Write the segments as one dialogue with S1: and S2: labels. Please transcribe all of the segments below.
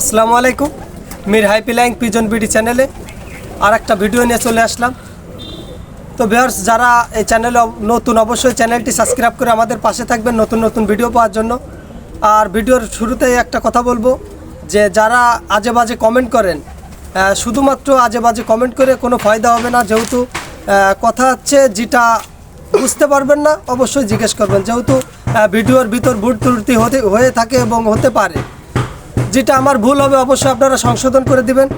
S1: আসসালামু আলাইকুম। Mir হাইপিলাইং pigeon BD চ্যানেলে আর একটা ভিডিও নিয়ে চলে আসলাম। তো ভিউয়ার্স, যারা এই চ্যানেলে নতুন, অবশ্যই চ্যানেলটি সাবস্ক্রাইব করে আমাদের পাশে থাকবেন নতুন নতুন ভিডিও পাওয়ার জন্য। আর ভিডিওর শুরুতেই একটা কথা বলব যে, যারা আজে বাজে কমেন্ট করেন শুধুমাত্র আজে বাজে কমেন্ট করে কোনো ফায়দা হবে না। যেহেতু কথা হচ্ছে যেটা বুঝতে পারবেন না, অবশ্যই জিজ্ঞেস করবেন। যেহেতু ভিডিওর ভিতর ভুল ত্রুটি হতে হয়ে থাকে এবং হতে পারে। যেটা আমার ভুল হবে, অবশ্যই আপনারা সংশোধন করে দিবেন।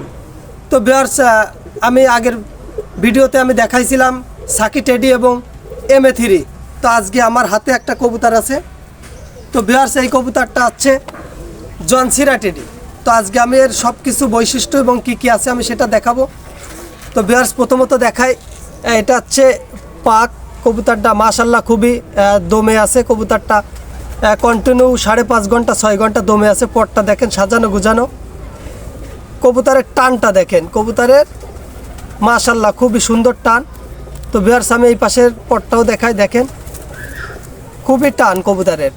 S1: তো বিয়ার্স আমি আগের ভিডিওতে আমি দেখাইছিলাম সাকি টেডি এবং এম এ থ্রি তো আজকে আমার হাতে একটা কবুতর আছে। তো বিয়ার্স এই কবুতরটা আছে জনসিরা টেডি। তো আজকে আমি এর সব কিছু বৈশিষ্ট্য এবং কি কি আছে আমি সেটা দেখাবো। তো বিয়ার্স প্রথমত দেখাই এটা হচ্ছে পাক। কবুতরটা মাশাল্লাহ খুবই দমে আছে কবুতরটা। কন্টিনিউ সাড়ে পাঁচ ঘণ্টা, ছয় ঘণ্টা দমে আছে, পটটা দেখেন, সাজানো, গুজানো। কবুতরের টানটা দেখেন, কবুতরের মাশাল্লাহ খুবই সুন্দর টান। তো বিয়ার্স আমি এই পাশের পটটাও দেখায় দেখেন। খুবই টান কবুতরের।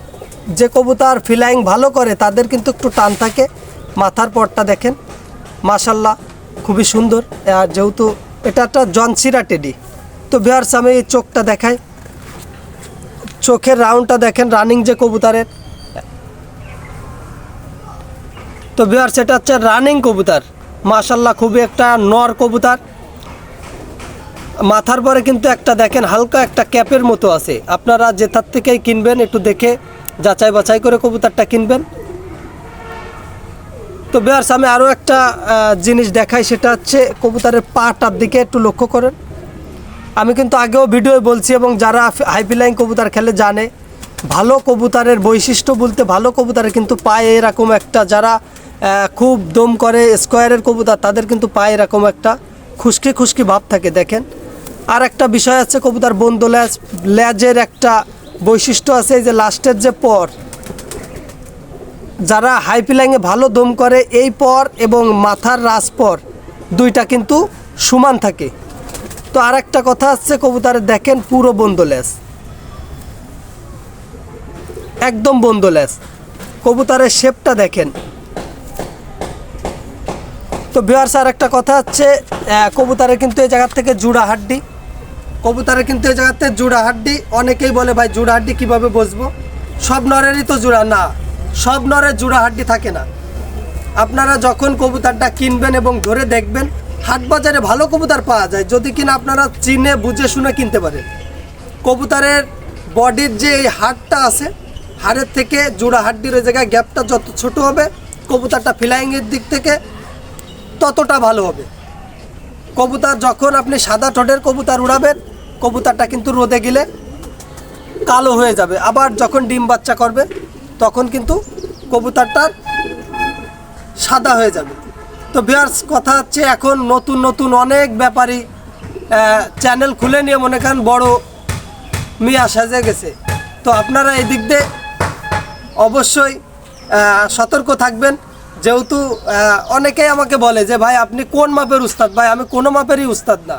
S1: যে কবুতর ফিলাইং ভালো করে, তাদের কিন্তু একটু টান থাকে। মাথার পটটা দেখেন, মাশাল্লাহ খুবই সুন্দর। আর যেহেতু এটা একটা জনসিরা টেডি। তো বিহার আমি এই চোখটা দেখাই। চোখের রাউন্ডটা দেখেন রানিং যে কবুতরের। তো বিহার সেটা হচ্ছে রানিং কবুতর। মাশাল্লাহ খুবই একটা নর কবুতর। মাথার পরে কিন্তু একটা দেখেন, হালকা একটা ক্যাপের মতো আছে। আপনারা যেটার থেকেই কিনবেন, একটু দেখে যাচাই বাছাই করে কবুতরটা কিনবেন। তো বেয়ার্স আমি আরও একটা জিনিস দেখাই, সেটা হচ্ছে কবুতরের পাটার দিকে একটু লক্ষ্য করেন। আমি কিন্তু আগেও ভিডিও বলছি এবং যারা হাইপিলাইন কবুতর খেলে জানে, ভালো কবুতরের বৈশিষ্ট্য বলতে ভালো কবুতরের কিন্তু পায়ে এরকম একটা যারা খুব দম করে স্কোয়ারের কবুতর, তাদের কিন্তু পায়ে এরকম একটা খুশকি খুশকি ভাব থাকে, দেখেন। আর একটা বিষয় আছে কবুতর বন্ধ ল্যাজ, ল্যাজের একটা বৈশিষ্ট্য আছে, এই যে লাস্টের যে পর। যারা হাই পিলাইংয়ে ভালো দম করে, এই পর এবং মাথার রাস পর, দুইটা কিন্তু সমান থাকে। তো আর একটা কথা আছে কবুতরে দেখেন পুরো বন্ধ একদম বন্ধ ল্যাস কবুতরের শেপটা দেখেন। তো বিহার্স আর একটা কথা হচ্ছে কবুতরের কিন্তু এই জায়গার থেকে জুড়া হাড্ডি। কবুতরের কিন্তু এই জায়গাতে জুড়া হাড্ডি। অনেকেই বলে, ভাই, জুড়া হাড্ডি কীভাবে বসবো? সব নরেরই তো জুড়া, না। সব নরের জুড়া হাড্ডি থাকে না। আপনারা যখন কবুতরটা কিনবেন এবং ধরে দেখবেন হাট বাজারে ভালো কবুতর পাওয়া যায়, যদি কিনা আপনারা চিনে, বুঝে, শুনে কিনতে পারেন। কবুতরের বডির যে এই হাড়টা আছে, হাড়ের থেকে জোড়া হাড্ডির ওই জায়গায় গ্যাপটা যত ছোট হবে, কবুতরটা ফ্লাইংয়ের দিক থেকে ততটা ভালো হবে। কবুতর যখন আপনি সাদা ঠোঁটের কবুতর উড়াবেন, কবুতরটা কিন্তু রোদে গেলে কালো হয়ে যাবে। আবার যখন ডিম বাচ্চা করবে, তখন কিন্তু কবুতরটার সাদা হয়ে যাবে। তো বিয়ার্স কথা হচ্ছে এখন নতুন নতুন অনেক ব্যাপারী চ্যানেল খুলে নিয়ে মনে করেন বড় মিয়া সাজে গেছে। তো আপনারা এই দিক দিয়ে অবশ্যই সতর্ক থাকবেন। যেহেতু অনেকেই আমাকে বলে যে, ভাই, আপনি কোন মাপের উস্তাদ? ভাই, আমি কোনো মাপেরই উস্তাদ না।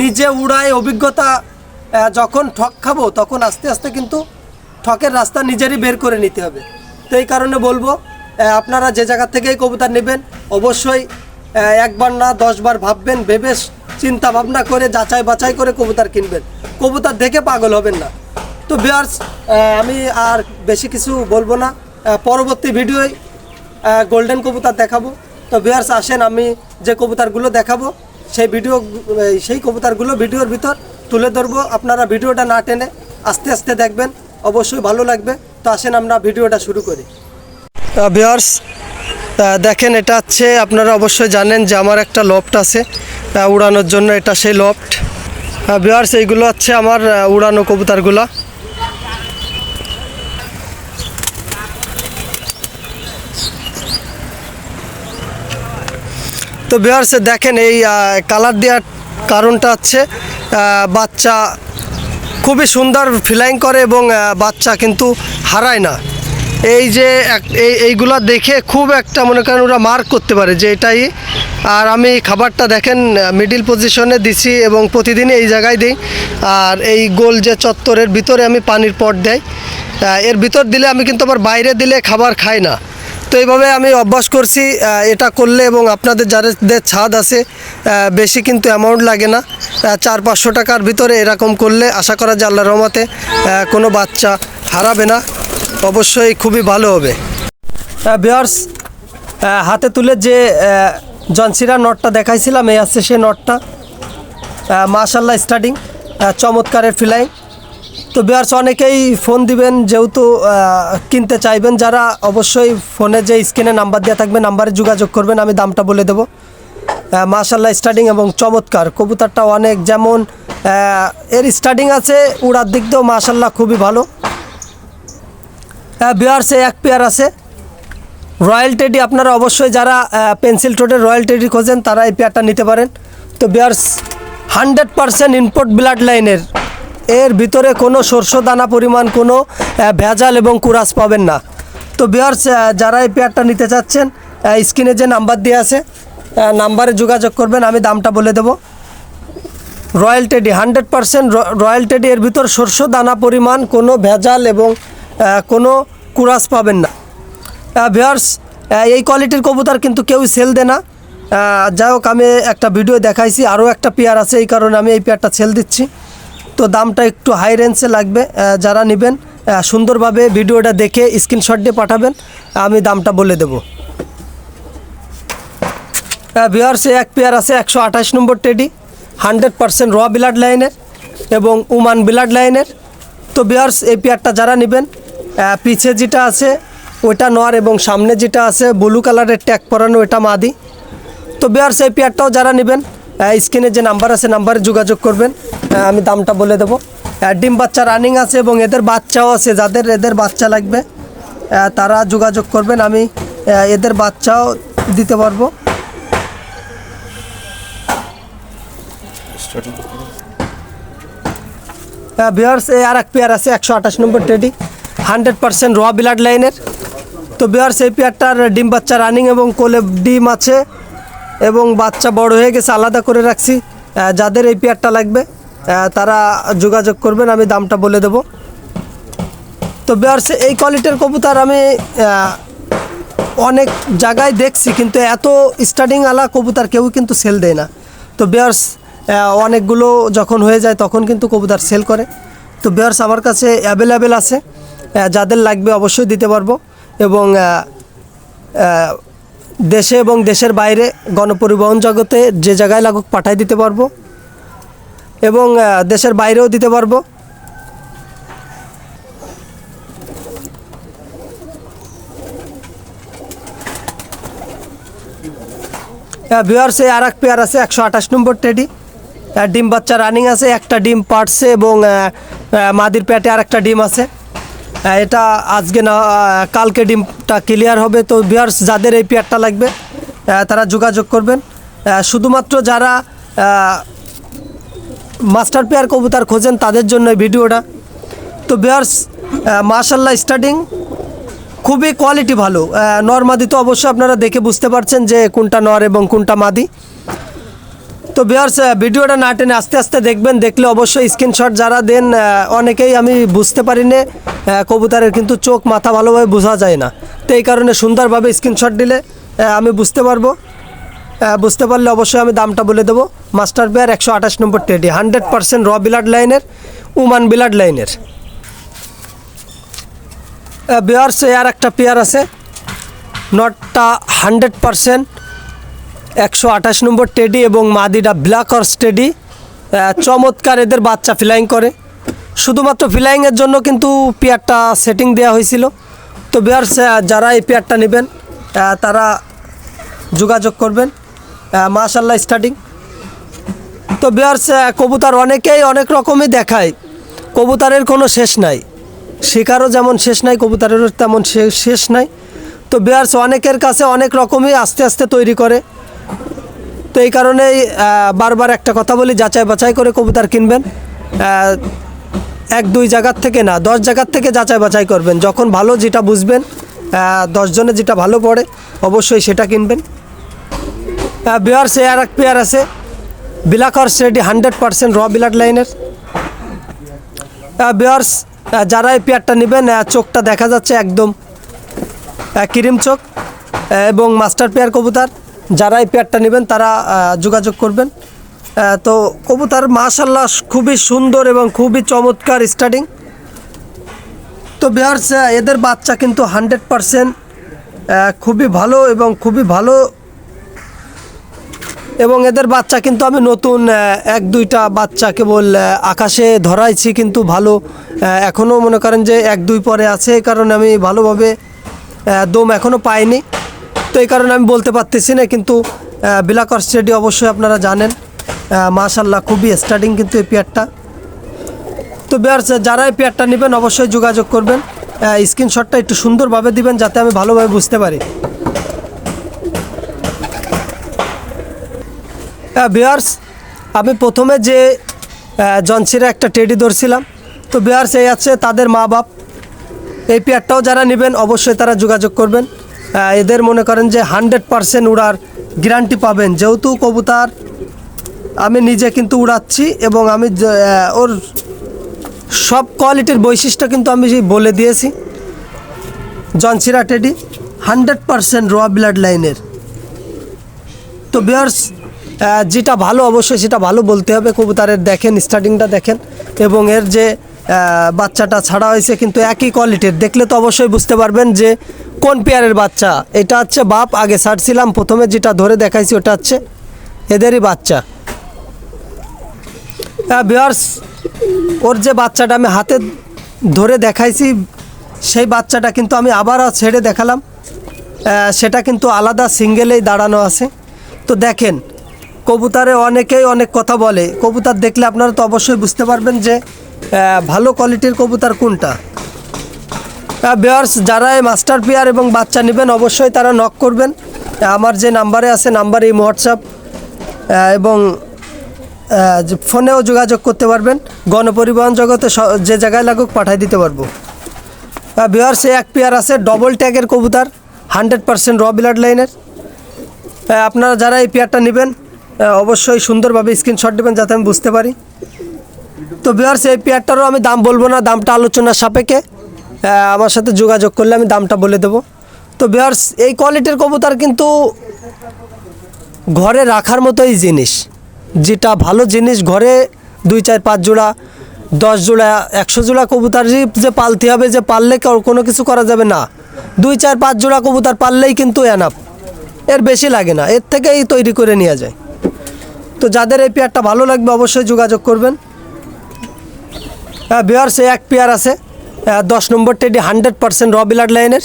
S1: নিজে উড়াই অভিজ্ঞতা যখন ঠক খাব, তখন আস্তে আস্তে কিন্তু ঠকের রাস্তা নিজেরই বের করে নিতে হবে। তো এই কারণে বলব আপনারা যে জায়গা থেকেই কবুতর নেবেন, অবশ্যই একবার না দশবার ভাববেন, ভেবে চিন্তা ভাবনা করে, যাচাই বাছাই করে কবুতর কিনবেন। কবুতর দেখে পাগল হবেন না। তো বিয়ার্স আমি আর বেশি কিছু বলব না। পরবর্তী ভিডিওয় গোল্ডেন কবুতর দেখাবো। তো বিয়ার্স আসেন, আমি যে কবুতরগুলো দেখাবো, সেই ভিডিও সেই কবুতরগুলো ভিডিওর ভিতর তুলে ধরবো। আপনারা ভিডিওটা না টেনে আস্তে আস্তে দেখবেন। অবশ্যই ভালো লাগবে। তো আসেন আমরা ভিডিওটা শুরু করি। বিয়ার্স দেখেন, এটা হচ্ছে, আপনারা অবশ্যই জানেন যে আমার একটা লফট আছে উড়ানোর জন্য এটা সেই লফট বিয়ার্স এইগুলো হচ্ছে আমার উড়ানো কবুতরগুলো। তো বিহার্স দেখেন, এই কালার দেওয়ার কারণটা হচ্ছে বাচ্চা খুবই সুন্দর ফিলাইং করে এবং বাচ্চা কিন্তু হারায় না। এই যে এই এইগুলা দেখে খুব একটা মনে করেন ওরা মার্ক করতে পারে যে এটাই। আর আমি খাবারটা দেখেন মিডিল পজিশনে দিছি এবং প্রতিদিনই এই জায়গায় দিই। আর এই গোল যে চত্বরের ভিতরে আমি পানির পট দেয় এর ভিতর দিলে আমি কিন্তু আবার বাইরে দিলে খাবার খাই না। তো এইভাবে আমি অভ্যাস করছি এটা করলে এবং আপনাদের যাদের ছাদ আছে বেশি কিন্তু অ্যামাউন্ট লাগে না। চার পাঁচশো টাকার ভিতরে এরকম করলে আশা করা যায় আল্লাহ রহমতে কোনো বাচ্চা হারাবে না। অবশ্যই খুবই ভালো হবে। বিয়ার্স হাতে তুলে যে জনসিরা নটটা দেখাইছিলাম, এই আছে সে নটটা। মাশাল্লাহ স্টার্টিং চমৎকারের ফিলাই তো বিয়ার্স অনেকেই ফোন দিবেন, যেহেতু কিনতে চাইবেন। যারা অবশ্যই ফোনে যে স্ক্রিনে নাম্বার দেওয়া থাকবে নাম্বারে যোগাযোগ করবেন, আমি দামটা বলে দেবো। মাশাল্লাহ স্টার্টিং এবং চমৎকার। কবুতরটা অনেক যেমন এর স্টার্টিং আছে, উড়ার দিক দিয়েও মাশাল্লাহ খুবই ভালো। বিয়ার্সে এক পেয়ার আছে। রয়্যাল টেডি আপনারা অবশ্যই যারা পেন্সিল টোটের রয়্যাল টেডি খোঁজেন, তারা এই পেয়ারটা নিতে পারেন। তো বিয়ার্স হান্ড্রেড পারসেন্ট ইনপোর্ট ব্লাড লাইনের এর ভিতরে কোনো শস্য দানা পরিমাণ, কোনো ভেজাল এবং কুরাস পাবেন না। তো বিয়ার্স যারা এই পেয়ারটা নিতে চাচ্ছেন স্ক্রিনে যে নাম্বার দিয়ে আছে নাম্বারে যোগাযোগ করবেন, আমি দামটা বলে দেবো। Royal teddy hundred percent royal teddy এর ভিতর শস্য দানা পরিমাণ, কোনো ভেজাল এবং কোনো কুরাস পাবেন না। ভিওর্স এই কোয়ালিটির কবুতর কিন্তু কেউ সেল দেয় না। যাই হোক, আমি একটা ভিডিও দেখাইছি, আরও একটা পেয়ার আছে, এই কারণে আমি এই পেয়ারটা সেল দিচ্ছি। তো দামটা একটু হাই রেঞ্জে লাগবে যারা নেবেন সুন্দরভাবে ভিডিওটা দেখে স্ক্রিনশট দিয়ে পাঠাবেন, আমি দামটা বলে দেবো। ভিওর্স এক পেয়ার আছে, একশো আঠাশ নম্বর টেডি হান্ড্রেড পারসেন্ট র ব্লাড লাইনের এবং উমান ব্লাড লাইনের তো বিয়ার্স এই পেয়ারটা যারা নেবেন পিছে যেটা আছে, ওইটা নর এবং সামনে যেটা আছে ব্লু কালারের ট্যাগ পরানো ওইটা মাদি। তো বিয়ার্স, এই পেয়ারটাও যারা নেবেন স্ক্রিনে যে নাম্বার আছে নাম্বারে যোগাযোগ করবেন। আমি দামটা বলে দেবো। ডিম বাচ্চা রানিং আছে এবং এদের বাচ্চাও আছে, যাদের এদের বাচ্চা লাগবে তারা যোগাযোগ করবেন। আমি এদের বাচ্চাও দিতে পারব। এই আর এক পেয়ার আছে, একশো আঠাশ নম্বর টেডি হান্ড্রেড পার্সেন্ট র ব্লাড লাইনের তো বিহার্স এই পেয়ারটার ডিম বাচ্চা রানিং এবং কোলে ডিম আছে এবং বাচ্চা বড় হয়ে গেছে, আলাদা করে রাখছি। যাদের এই পেয়ারটা লাগবে তারা যোগাযোগ করবেন, আমি দামটা বলে দেবো। তো বিহার্স এই কোয়ালিটির কবুতর আমি অনেক জায়গায় দেখছি, কিন্তু এত স্টার্টিং আলা কবুতর কেউ কিন্তু সেল দেয় না। তো বেয়ার্স অনেকগুলো যখন হয়ে যায়, তখন কিন্তু কবুতর সেল করে। তো বেয়ার্স আমার কাছে অ্যাভেলেবেল আছে। যাদের লাগবে অবশ্যই দিতে পারব এবং দেশে এবং দেশের বাইরে গণপরিবহন জগতে যে জায়গায় লাগুক পাঠাই দিতে পারব এবং দেশের বাইরেও দিতে পারব। ভিওয়ার্সে আর এক পেয়ার আছে, একশো আঠাশ নম্বর টেডি ডিম বাচ্চা রানিং আছে, একটা ডিম পাটছে এবং মাদির পেটে আর একটা ডিম আছে। এটা আজকে না কালকে ডিমটা ক্লিয়ার হবে। তো ভিওয়ার্স যাদের এই পেয়ারটা লাগবে তারা যোগাযোগ করবেন। শুধুমাত্র যারা মাস্টার পেয়ার কবুতর খোঁজেন, তাদের জন্য এই ভিডিওটা। তো বিয়ার্স মাশাল্লাহ স্টার্টিং খুবই কোয়ালিটি ভালো। নর মাদি তো অবশ্যই আপনারা দেখে বুঝতে পারছেন যে কোনটা নর এবং কোনটা মাদি। তো বিয়ার্স ভিডিওটা না টেনে আস্তে আস্তে দেখবেন, দেখলে অবশ্যই স্ক্রিনশট যারা দেন অনেকেই আমি বুঝতে পারি না কবুতরের কিন্তু চোখ, মাথা ভালোভাবে বোঝা যায় না। তো এই কারণে সুন্দরভাবে স্ক্রিনশট দিলে আমি বুঝতে পারব। বুঝতে পারলে অবশ্যই আমি দামটা বলে দেবো। মাস্টার পেয়ার একশো আঠাশ নম্বর টেডি হান্ড্রেড পার্সেন্ট র ব্লাড লাইনের উমান ব্লাড লাইনের বিয়ার্স আর একটা পেয়ার আছে নটটা হান্ড্রেড পারসেন্ট একশো আঠাশ নম্বর টেডি এবং মাদিটা ব্ল্যাক হর্স টেডি। চমৎকার এদের বাচ্চা ফ্লাইং করে। শুধুমাত্র ফ্লাইংয়ের জন্য কিন্তু পেয়ারটা সেটিং দেওয়া হয়েছিল। তো বিয়ার্স যারা এই পেয়ারটা নেবেন তারা যোগাযোগ করবেন। মাশাল্লাহ স্টার্টিং তো বিয়ার্স কবুতর অনেকেই অনেক রকমই দেখায়। কবুতরের কোনো শেষ নাই। শিকারও যেমন শেষ নাই, কবুতরেরও তেমন শেষ নাই। তো বিয়ার্স, অনেকের কাছে অনেক রকমই আস্তে আস্তে তৈরি করে। তো এই কারণেই বারবার একটা কথা বলি, যাচাই বাছাই করে কবুতর কিনবেন। এক দুই জায়গার থেকে না, দশ জায়গার থেকে যাচাই বাছাই করবেন। যখন ভালো যেটা বুঝবেন দশজনে যেটা ভালো পড়ে, অবশ্যই সেটা কিনবেন। বিহার সে আর এক পেয়ার আছে, বিলাকর রেডি হান্ড্রেড পার্সেন্ট র বিলাট লাইনের বিহার্স যারা এই পেয়ারটা নেবেন চোখটা দেখা যাচ্ছে একদম ক্রিম চোখ এবং মাস্টার পেয়ার কবুতর। যারা এই পেয়ারটা নেবেন, তারা যোগাযোগ করবেন। তো কবুতর মাশাল্লাহ খুবই সুন্দর এবং খুবই চমৎকার স্টার্টিং তো বিহার্স এদের বাচ্চা কিন্তু হান্ড্রেড পারসেন্ট খুবই ভালো এবং খুবই ভালো। এবং এদের বাচ্চা কিন্তু আমি নতুন এক দুইটা বাচ্চা কেবল আকাশে ধরাইছি কিন্তু ভালো। এখনও মনে করেন যে এক দুই পরে আছে কারণে আমি ভালোভাবে দম এখনও পাইনি। এই কারণে আমি বলতে পারতেছি না, কিন্তু বিলাকর স্টেডি অবশ্যই আপনারা জানেন। মাশাল্লাহ খুবই স্টার্টিং কিন্তু এই পেয়ারটা। তো বেয়ার যারা এই পেয়ারটা নেবেন, অবশ্যই যোগাযোগ করবেন। স্ক্রিনশটটা একটু সুন্দরভাবে দিবেন, যাতে আমি ভালোভাবে বুঝতে পারি। বিয়ার্স আমি প্রথমে যে জনসিরা একটা টেডি ধরছিলাম। তো বিয়ার্স এই আছে তাদের মা বাপ এই পেয়ারটাও যারা নেবেন, অবশ্যই তারা যোগাযোগ করবেন। এদের মনে করেন যে হান্ড্রেড পারসেন্ট উড়ার গ্যারান্টি পাবেন। যেহেতু কবুতার আমি নিজে কিন্তু উড়াচ্ছি এবং আমি ওর সব কোয়ালিটির বৈশিষ্ট্য কিন্তু আমি বলে দিয়েছি। জনসিরা টেডি, হান্ড্রেড পারসেন্ট র ব্লাড লাইনের তো বিয়ার্স যেটা ভালো অবশ্যই সেটা ভালো বলতে হবে। কবুতারের দেখেন স্টার্টিংটা দেখেন এবং এর যে বাচ্চাটা ছাড়া হয়েছে, কিন্তু একই কোয়ালিটির দেখলে তো অবশ্যই বুঝতে পারবেন যে কোন পেয়ারের বাচ্চা। এটা হচ্ছে বাপ, আগে ছাড়ছিলাম, প্রথমে যেটা ধরে দেখাইছি ওটা হচ্ছে এদেরই বাচ্চা। হ্যাঁ বিয়ার্স ওর যে বাচ্চাটা আমি হাতে ধরে দেখাইছি, সেই বাচ্চাটা কিন্তু আমি আবারও ছেড়ে দেখালাম। সেটা কিন্তু আলাদা সিঙ্গেলেই দাঁড়ানো আছে। তো দেখেন, কবুতারে অনেকেই অনেক কথা বলে। কবুতার দেখলে আপনারা তো অবশ্যই বুঝতে পারবেন যে ভালো কোয়ালিটির কবুতর কোনটা? বেয়ার্স যারা মাস্টার পেয়ার এবং বাচ্চা নেবেন, অবশ্যই তারা নক করবেন। আমার যে নাম্বারে আছে, নাম্বার এই হোয়াটসঅ্যাপ এবং ফোনেও যোগাযোগ করতে পারবেন। গণপরিবহন জগতে যে জায়গায় লাগুক, পাঠিয়ে দিতে পারব। বিহার সে এক পেয়ার আছে ডবল ট্যাগের কবুতর হান্ড্রেড পার্সেন্ট র ব্লাড লাইনের আপনারা যারা এই পেয়ারটা নেবেন অবশ্যই সুন্দরভাবে স্ক্রিনশট দেবেন, যাতে আমি বুঝতে পারি। তো বিহার এই পেয়ারটারও আমি দাম বলব না, দামটা আলোচনার সাপেক্ষে। আমার সাথে যোগাযোগ করলে আমি দামটা বলে দেবো। তো বিহার এই কোয়ালিটির কবুতর কিন্তু ঘরে রাখার মতোই জিনিস। যেটা ভালো জিনিস, ঘরে দুই চার পাঁচ জোড়া, দশ জোড়া, একশো জোড়া কবুতর যে পালতে হবে, যে পাললে কোনো কিছু করা যাবে না। দুই চার পাঁচ জোড়া কবুতর পাললেই কিন্তু এনাফ এর বেশি লাগে না, এর থেকেই তৈরি করে নেওয়া যায়। তো যাদের এই পেয়ারটা ভালো লাগবে, অবশ্যই যোগাযোগ করবেন। হ্যাঁ বিহার সে এক পেয়ার আছে। দশ নম্বর টেডি হান্ড্রেড পার্সেন্ট র বিলার লাইনের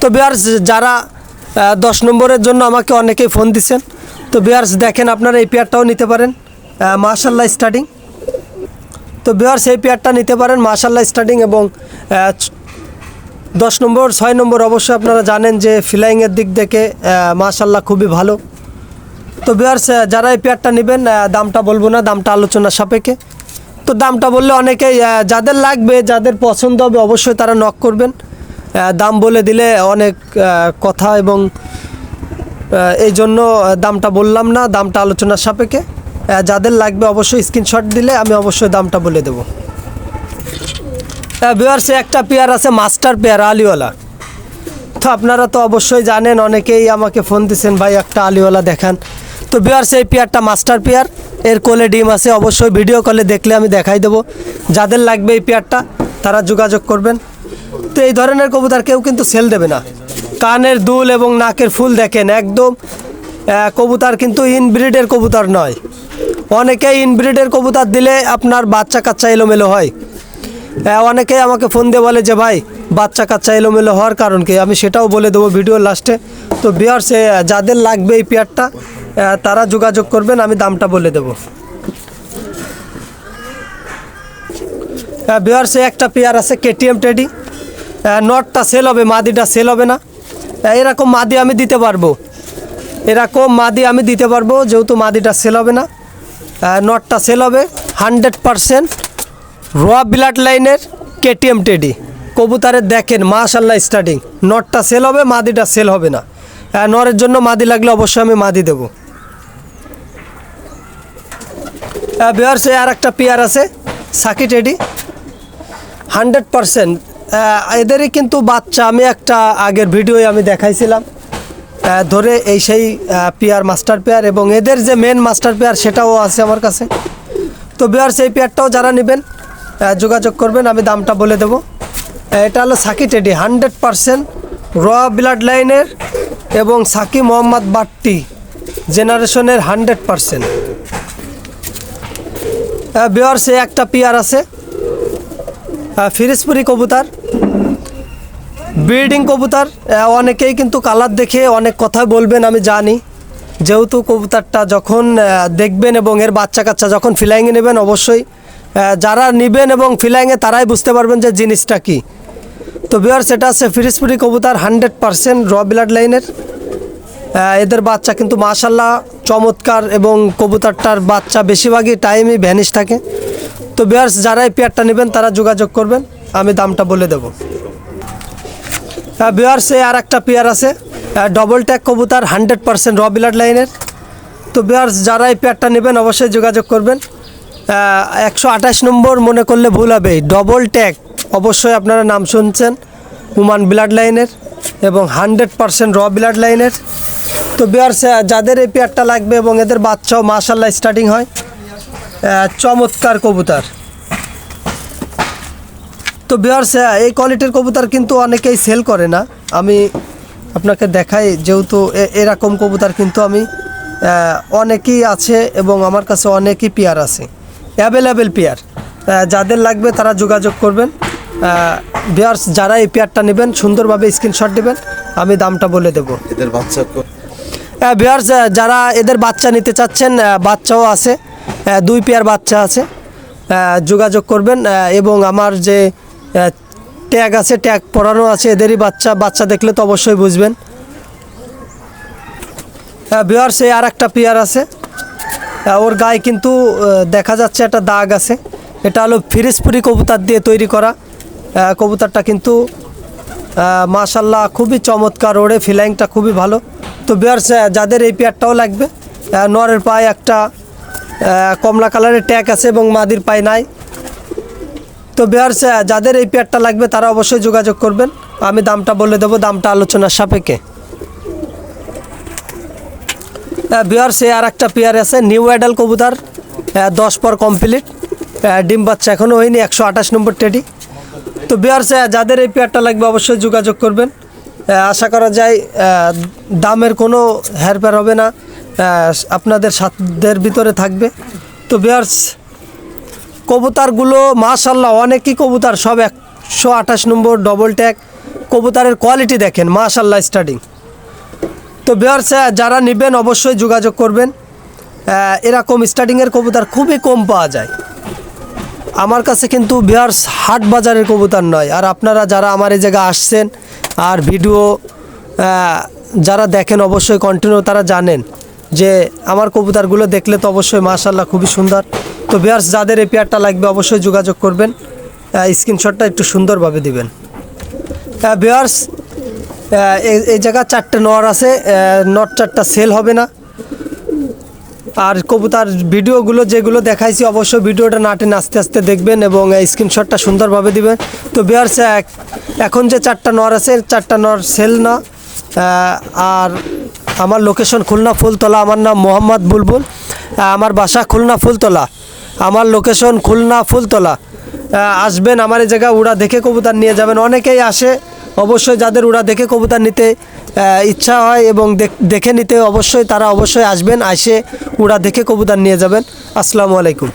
S1: তো বিহার যারা দশ নম্বরের জন্য আমাকে অনেকেই ফোন দিচ্ছেন, তো বিহার দেখেন আপনারা এই পেয়ারটাও নিতে পারেন। মাশাল্লাহ স্টার্টিং তো বিহার সেই পেয়ারটা নিতে পারেন মাশাল্লাহ স্টার্টিং এবং দশ নম্বর, ছয় নম্বর অবশ্যই আপনারা জানেন যে ফ্লাইংয়ের দিক থেকে মাশাল্লাহ খুবই ভালো। তো বিহার্স যারা এই পেয়ারটা নেবেন দামটা বলব না, দামটা আলোচনার সাপেক্ষে। তো দামটা বললে অনেকেই আহ, যাদের লাগবে যাদের পছন্দ হবে অবশ্যই তারা নক করবেন। দাম বলে দিলে অনেক কথা এবং এই জন্য দামটা বললাম না দামটা আলোচনার সাপেক্ষে। যাদের লাগবে অবশ্যই স্ক্রিনশট দিলে আমি অবশ্যই দামটা বলে দেবো। বিহার্সে একটা পেয়ার আছে মাস্টার পেয়ার আলিওয়ালা। তো আপনারা তো অবশ্যই জানেন অনেকেই আমাকে ফোন দিচ্ছেন ভাই একটা আলিওয়ালা দেখান। তো বিহার সেই পেয়ারটা মাস্টার পেয়ার এর কোলে ডিম আছে অবশ্যই ভিডিও কলে দেখলে আমি দেখাই দেবো। যাদের লাগবে এই পেয়ারটা তারা যোগাযোগ করবেন। তো এই ধরনের কবুতর কেউ কিন্তু সেল দেবে না। কানের দুল এবং নাকের ফুল দেখেন একদম কবুতর কিন্তু ইনব্রিডের কবুতর নয়। অনেকে ইনব্রিডের কবুতর দিলে আপনার বাচ্চা কাচ্চা এলোমেলো হ্যাঁ, অনেকেই আমাকে ফোন দিয়ে বলে যে, ভাই, বাচ্চা কাচ্চা এলোমেলো হওয়ার কারণ কি? আমি সেটাও বলে দেবো ভিডিওর লাস্টে। তো বিয়ার্সে যাদের লাগবে এই পেয়ারটা তারা যোগাযোগ করবেন, আমি দামটা বলে দেবো। বিয়ার্সে একটা পেয়ার আছে কেটিএম টেডি। নটটা সেল হবে, মাদিটা সেল হবে না। এরকম মাদি আমি দিতে পারব। এরকম মাদি আমি দিতে পারব, যেহেতু মাদিটা সেল হবে না। নটটা সেল হবে হান্ড্রেড পারসেন্ট র ব্লাড লাইনের কেটিএম টেডি। কবুতারের দেখেন মাশাল্লাহ স্টার্টিং নটটা সেল হবে, মাদিটা সেল হবে না। নরের জন্য মাদি লাগলে অবশ্যই আমি মাদি দেবো। বিহার সে আর একটা পেয়ার আছে সাকি টেডি। Hundred percent. এদেরই কিন্তু বাচ্চা, আমি একটা আগের ভিডিওয়ে আমি দেখাইছিলাম। ধরে এই সেই পেয়ার মাস্টার পেয়ার এবং এদের যে মেন মাস্টার পেয়ার সেটাও আছে আমার কাছে। তো বিহার সেই পেয়ারটাও যারা নেবেন যোগাযোগ করবেন, আমি দামটা বলে দেবো। এটা হলো সাকি টেডি হান্ড্রেড পারসেন্ট র ব্লাড লাইনের এবং সাকি মোহাম্মদ বাট্টি জেনারেশনের হান্ড্রেড পারসেন্ট। বিহার সে একটা পিয়ার আছে। ফিরিজপুরি কবুতর, ব্রিডিং কবুতার। অনেকেই কিন্তু কালার দেখে অনেক কথা বলবেন, আমি জানি। যেহেতু কবুতারটা যখন দেখবেন এবং এর বাচ্চা কাচ্চা যখন ফিলাইংয়ে নেবেন, অবশ্যই যারা নেবেন এবং ফিলাইংয়ে তারাই বুঝতে পারবেন যে জিনিসটা কি। তো বিহার সেটা আছে ফিরিজপুরি কবুতার হান্ড্রেড পারসেন্ট র ব্লাড লাইনের এদের বাচ্চা কিন্তু মাশাল্লাহ চমৎকার এবং কবুতরটার বাচ্চা বেশিরভাগই টাইমই ভ্যানিশ থাকে। তো বিয়ার্স যারাই পেয়ারটা নেবেন, তারা যোগাযোগ করবেন, আমি দামটা বলে দেবো। বিয়ার্সে আর একটা পেয়ার আছে ডবল ট্যাগ কবুতর হান্ড্রেড পারসেন্ট র ব্লাড লাইনের তো বিয়ার্স যারাই পেয়ারটা নেবেন, অবশ্যই যোগাযোগ করবেন। একশো আঠাশ নম্বর মনে করলে ভুল হবে। ডবল ট্যাগ অবশ্যই আপনারা নাম শুনছেন। হুমান ব্লাড লাইনের এবং হান্ড্রেড পারসেন্ট র ব্লাড লাইনের তো বিয়ার্স যাদের এই পেয়ারটা লাগবে এবং এদের বাচ্চাও মাশাল্লাহ স্টার্টিং হয় চমৎকার কবুতর। তো বিহার্স এই কোয়ালিটির কবুতর কিন্তু অনেকেই সেল করে না। আমি আপনাকে দেখাই, যেহেতু এরকম কবুতর কিন্তু আমি অনেকেই আছে এবং আমার কাছে অনেকই পেয়ার আছে। Available pair. যাদের লাগবে তারা যোগাযোগ করবেন। বিহার্স যারা এই পেয়ারটা নেবেন সুন্দরভাবে স্ক্রিনশট দেবেন আমি দামটা বলে দেবো।
S2: এদের বাচ্চা
S1: ভিউয়ার্স যারা এদের বাচ্চা নিতে চাচ্ছেন বাচ্চাও আছে দুই পেয়ার বাচ্চা আছে যোগাযোগ করবেন এবং আমার যে ট্যাগ আছে ট্যাগ পরানো আছে এদেরই বাচ্চা বাচ্চা দেখলে তো অবশ্যই বুঝবেন। ভিউয়ার্স এই আর একটা পেয়ার আছে। ওর গায়ে কিন্তু দেখা যাচ্ছে একটা দাগ আছে। এটা হলো ফিরিজপুরি কবুতার দিয়ে তৈরি করা। কবুতরটা কিন্তু মাশাল্লাহ খুবই চমৎকার, ওড়ে ফিলাইংটা খুবই ভালো। তো বিয়ার্স যাদের এই পেয়ারটাও লাগবে নরের পায়ে একটা কমলা কালারের ট্যাগ আছে এবং মাদির পায়ে নাই। তো বিয়ার্স যাদের এই পেয়ারটা লাগবে, তারা অবশ্যই যোগাযোগ করবেন। আমি দামটা বলে দেবো, দামটা আলোচনার সাপেক্ষে। বিয়ার সে আর একটা পেয়ার আছে নিউ অ্যাডাল কবুতর দশ পর কমপ্লিট ডিম বাচ্চা এখনও হয়নি, একশো আঠাশ নম্বর টেডি। তো বিয়ার সে যাদের এই পেয়ারটা লাগবে অবশ্যই যোগাযোগ করবেন। আশা করা যায় দামের কোনো হেরফের হবে না আপনাদের সাধ্যের ভিতরে থাকবে। তো বিয়ার্স কবুতরগুলো মাশাল্লাহ অনেকই কবুতার, সব একশো আঠাশ নম্বর ডবল ট্যাগ কবুতারের কোয়ালিটি দেখেন মাশাল্লাহ স্টার্টিং তো বিহার্স যারা নেবেন অবশ্যই যোগাযোগ করবেন। এরকম স্টার্টিংয়ের কবুতর খুবই কম পাওয়া যায়। আমার কাছে কিন্তু বিহার্স হাট বাজারের কবুতর নয়। আর আপনারা যারা আমার এই জায়গায় আসছেন আর ভিডিও যারা দেখেন অবশ্যই কন্টিনিউ তারা জানেন যে আমার কবুতরগুলো দেখলে তো অবশ্যই মাশাল্লাহ খুবই সুন্দর। তো বিহার্স যাদের এই পেয়ারটা লাগবে অবশ্যই যোগাযোগ করবেন। স্ক্রিনশটটা একটু সুন্দরভাবে দিবেন। বিহার্স এই জায়গা চারটে নর আছে নট চারটা সেল হবে না। আর কবুতার ভিডিওগুলো যেগুলো দেখাইছি, অবশ্যই ভিডিওটা নাটেন আস্তে আস্তে দেখবেন এবং স্ক্রিনশটটা সুন্দরভাবে দিবেন। তো বিহার্স এখন যে চারটা নর আছে, চারটা নর সেল না। আর আমার লোকেশন খুলনা ফুলতলা, আমার নাম মোহাম্মদ বুলবুল। আমার বাসা খুলনা ফুলতলা। আমার লোকেশন খুলনা ফুলতলা। আসবেন, আমার এই জায়গায় উড়া দেখে কবুতর নিয়ে যাবেন। অনেকেই আসে অবশ্যই যাদের উড়া দেখে কবুতর নিতে ইচ্ছা হয় এবং দেখ- নিতে, অবশ্যই তারা অবশ্যই আসবেন, আসে উড়া দেখে কবুতর নিয়ে যাবেন। আসসালামু আলাইকুম।